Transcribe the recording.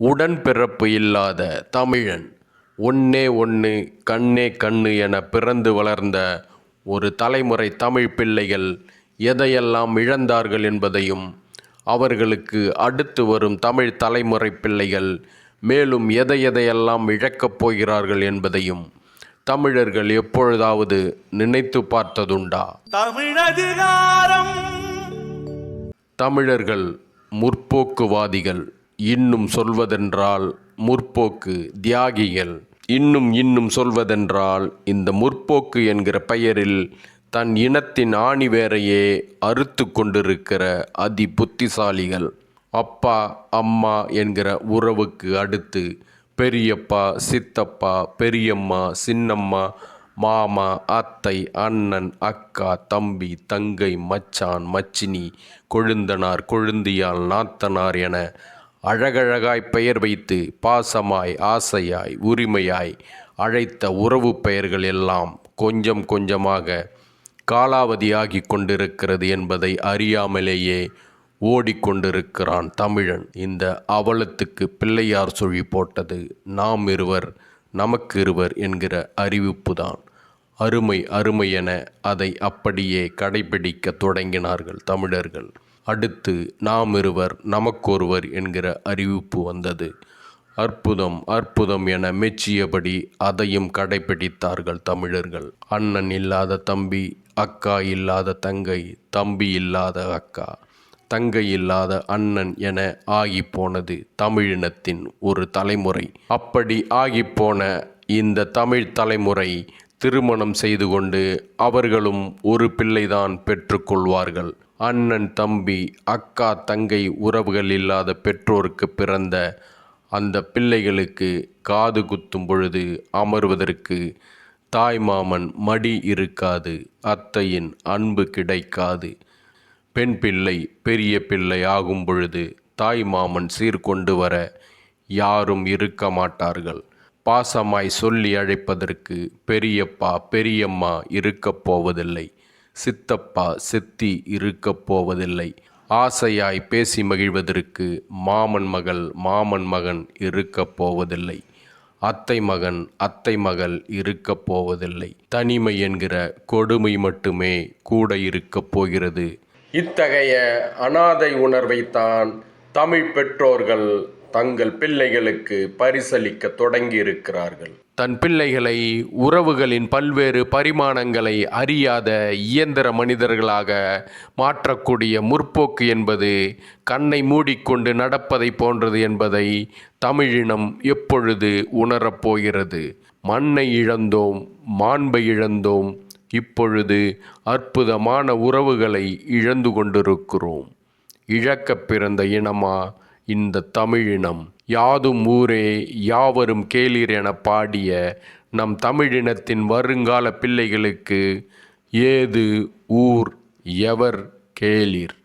உடன்பிறப்பு இல்லாத தமிழன் ஒண்ணே ஒன்று கண்ணே கண்ணு என பிறந்து வளர்ந்த ஒரு தலைமுறை தமிழ் பிள்ளைகள் எதையெல்லாம் இழந்தார்கள் என்பதையும் அவர்களுக்கு அடுத்து வரும் தமிழ் தலைமுறை பிள்ளைகள் மேலும் எதை எதையெல்லாம் இழக்கப் போகிறார்கள் என்பதையும் தமிழர்கள் எப்பொழுதாவது நினைத்து பார்த்ததுண்டா? தமிழதிகாரம். தமிழர்கள் முற்போக்குவாதிகள். இன்னும் சொல்வதென்றால் முற்போக்கு தியாகிகள். இன்னும் இன்னும் சொல்வதென்றால் இந்த முற்போக்கு என்கிற பெயரில் தன் இனத்தின் ஆணிவேரையே அறுத்து கொண்டிருக்கிற அதி புத்திசாலிகள் அப்பா அம்மா என்கிற உறவுக்கு அடுத்து பெரியப்பா சித்தப்பா பெரியம்மா சின்னம்மா மாமா அத்தை அண்ணன் அக்கா தம்பி தங்கை மச்சான் மச்சினி கொழுந்தனார் கொழுந்தியால் நாத்தனார் என அழகழகாய் பெயர் வைத்து பாசமாய் ஆசையாய் உரிமையாய் அழைத்த உறவு பெயர்கள் எல்லாம் கொஞ்சம் கொஞ்சமாக காலாவதியாகி கொண்டிருக்கிறது என்பதை அறியாமலேயே ஓடிக்கொண்டிருக்கிறான் தமிழன். இந்த அவலத்துக்கு பிள்ளையார் சொல்லி போட்டது நாம் இருவர் நமக்கு இருவர் என்கிற அறிவிப்புதான். அருமை அருமை என அதை அப்படியே கடைபிடிக்க தொடங்கினார்கள் தமிழர்கள். அடுத்து நாம் இருவர் நமக்கொருவர் என்கிற அறிவிப்பு வந்தது. அற்புதம் அற்புதம் என மெச்சியபடி அதையும் கடைபிடித்தார்கள் தமிழர்கள். அண்ணன் இல்லாத தம்பி அக்கா இல்லாத தங்கை தம்பி இல்லாத அக்கா தங்கை இல்லாத அண்ணன் என ஆகிப்போனது தமிழினத்தின் ஒரு தலைமுறை. அப்படி ஆகிப்போன இந்த தமிழ் தலைமுறை திருமணம் செய்து கொண்டு அவர்களும் ஒரு பிள்ளைதான் பெற்றுக்கொள்வார்கள். அண்ணன் தம்பி அக்கா தங்கை உறவுகள் இல்லாத பெற்றோருக்கு பிறந்த அந்த பிள்ளைகளுக்கு காது குத்தும் பொழுது அமர்வதற்கு தாய்மாமன் மடி இருக்காது அத்தையின் அன்பு கிடைக்காது. பெண் பிள்ளை பெரிய பிள்ளை ஆகும் பொழுது தாய் மாமன் சீர்கொண்டு வர யாரும் இருக்க மாட்டார்கள். பாசமாய் சொல்லி அழைப்பதற்கு பெரியப்பா பெரியம்மா இருக்கப் போவதில்லை. சித்தப்பா சித்தி இருக்கப் போவதில்லை. ஆசையாய் பேசி மகிழ்வதற்கு மாமன் மகள் மாமன் மகன் இருக்கப் போவதில்லை. அத்தை மகன் அத்தை மகள் இருக்கப் போவதில்லை. தனிமை என்கிற கொடுமை மட்டுமே கூட இருக்கப் போகிறது. இத்தகைய அனாதை உணர்வைத்தான் தமிழ் பெற்றோர்கள் தங்கள் பிள்ளைகளுக்கு பரிசளிக்க தொடங்கியிருக்கிறார்கள். தன் பிள்ளைகளை உறவுகளின் பல்வேறு பரிமாணங்களை அறியாத இயந்திர மனிதர்களாக மாற்றக்கூடிய முற்போக்கு என்பது கண்ணை மூடிக்கொண்டு நடப்பதை போன்றது என்பதை தமிழினம் எப்பொழுது உணரப்போகிறது மண்ணை இழந்தோம் மாண்பை இழந்தோம் இப்பொழுது அற்புதமான உறவுகளை இழந்து கொண்டிருக்கிறோம். இழக்க பிறந்த இனமா? இந்த தமிழினம். யாதும் ஊரே யாவரும் கேளீர் என பாடிய நம் தமிழினத்தின் வருங்கால பிள்ளைகளுக்கு ஏது ஊர் எவர் கேளீர்?